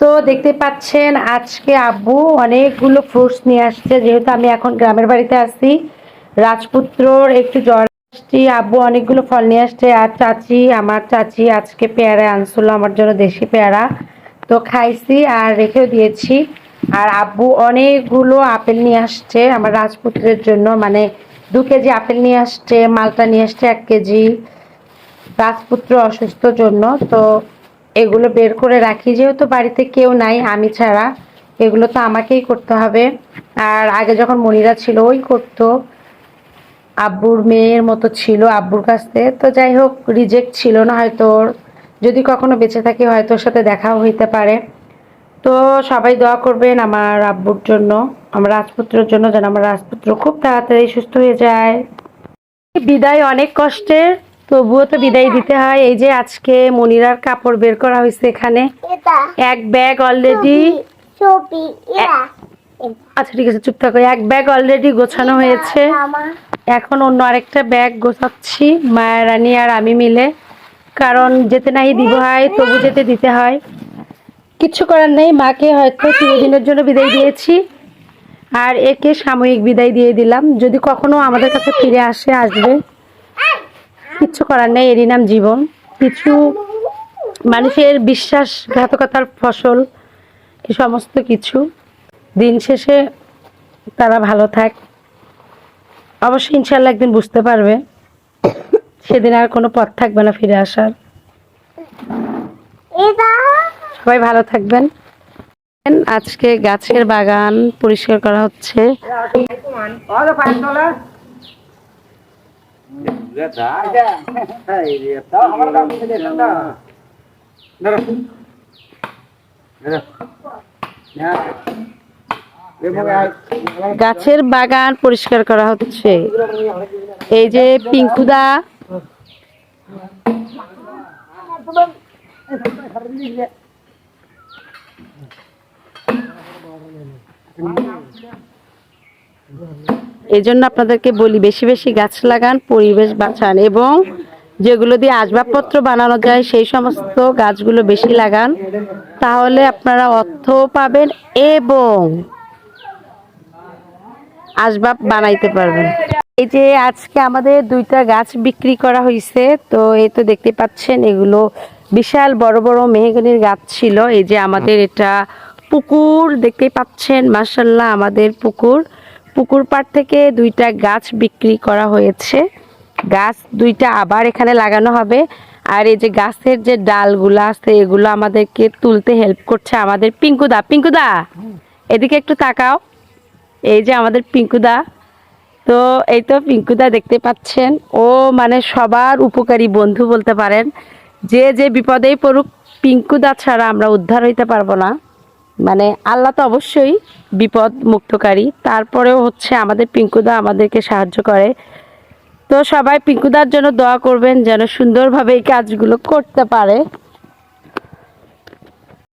তো দেখতে পাচ্ছেন আজকে আব্বু অনেকগুলো ফ্রুটস নিয়ে আসছে। যেহেতু আমি এখন গ্রামের বাড়িতে আছি, রাজপুত্রর একটু জ্বর আসছি, আব্বু অনেকগুলো ফল নিয়ে আসছে। আর চাচি, আমার চাচি আজকে পেয়ারা আনছিল, আমার জন্য দেশি পেয়ারা। তো খাইছি আর রেখেও দিয়েছি। আর আব্বু অনেকগুলো আপেল নিয়ে আসছে আমার রাজপুত্রের জন্য। মানে দু কেজি আপেল নিয়ে আসছে, মালটা নিয়ে আসছে এক কেজি। রাজপুত্র অসুস্থ জন্য, তো এগুলো বের করে রাখি, যেহেতু বাড়িতে কেউ নাই, আমি ছাড়া। এগুলো তো আমাকেই করতে হবে। আর আগে যখন মনিরা ছিল, ওই করতো। আব্বুর মেয়ের মতো ছিল আব্বুর কাছে তো যাই হোক রিজেক্ট ছিল না হয়তো। যদি কখনো বেঁচে থাকি, হয়তো সাথে দেখাও হইতে পারে। তো সবাই দোয়া করবেন আমার আব্বুর জন্য, আমার রাজপুত্রের জন্য, যেন আমার রাজপুত্র খুব তাড়াতাড়ি সুস্থ হয়ে যায়। বিদায়, অনেক কষ্টের। তবুও তো বিদায় দিতে হয়। এই যে আজকে মনিরার কাপড় বের করা হয়েছে এখানে। এক ব্যাগ অলরেডি আচ্ছা ঠিক আছে চুপ থাকো। এক ব্যাগ অলরেডি গোছানো হয়েছে। এখন অন্য আরেকটা ব্যাগ গোছাচ্ছি মায়ের রানী আর আমি মিলে। কারণ যেতে নাই দিব হয় তবু যেতে দিতে হয়। কিচ্ছু করার নেই মাকে হয়তো চিরদিনের জন্য বিদায় দিয়েছি। আর একে সাময়িক বিদায় দিয়ে দিলাম। যদি কখনো আমাদের কাছে ফিরে আসে আসবে। কিচ্ছু করার নেই এরই নাম জীবন। কিছু মানুষের বিশ্বাসঘাতকতার ফসল এই সমস্ত কিছু। দিন শেষে তারা ভালো থাক। অবশ্যই ইনশাল্লাহ একদিন বুঝতে পারবে সেদিন আর কোনো পথ থাকবে না ফিরে আসার। সবাই ভালো থাকবেন। আজকে গাছের বাগান পরিষ্কার করা হচ্ছে। গাছের বাগান পরিষ্কার করা হচ্ছে। এই যে পিঙ্কুদা। এই জন্য আপনাদেরকে বলি, বেশি বেশি গাছ লাগান, পরিবেশ বাঁচান এবং যেগুলো দিয়ে আসবাবপত্র বানানো যায়, সেই সমস্ত গাছগুলো বেশি লাগান, তাহলে আপনারা অর্থ পাবেন এবং আসবাব বানাইতে পারবেন। এই যে আজকে আমাদের দুইটা গাছ বিক্রি করা হয়েছে তো এই তো দেখতে পাচ্ছেন, এগুলো বিশাল বড় বড় মেহগনির গাছ ছিল। এই যে আমাদের এটা পুকুর দেখতে পাচ্ছেন মাসাল্লাহ আমাদের পুকুর। পুকুর পাড় থেকে দুইটা গাছ বিক্রি করা হয়েছে। গাছ দুইটা আবার এখানে লাগানো হবে। আর এই যে গাছের যে ডালগুলো আছে, এগুলো আমাদেরকে তুলতে হেল্প করছে আমাদের পিঙ্কুদা। পিঙ্কুদা, এদিকে একটু তাকাও। এই যে আমাদের পিঙ্কুদা। তো এই তো পিঙ্কুদা দেখতে পাচ্ছেন। ও মানে সবার উপকারী বন্ধু বলতে পারেন। যে যে বিপদেই পড়ুক, পিঙ্কুদা ছাড়া আমরা উদ্ধার হইতে পারব না। মানে আল্লাহ তো অবশ্যই বিপদ মুক্তকারী। তারপরেও হচ্ছে আমাদের পিঙ্কুদা আমাদেরকে সাহায্য করে। তো সবাই পিঙ্কুদার জন্য দোয়া করবেন যেন সুন্দরভাবে এই কাজগুলো করতে পারে।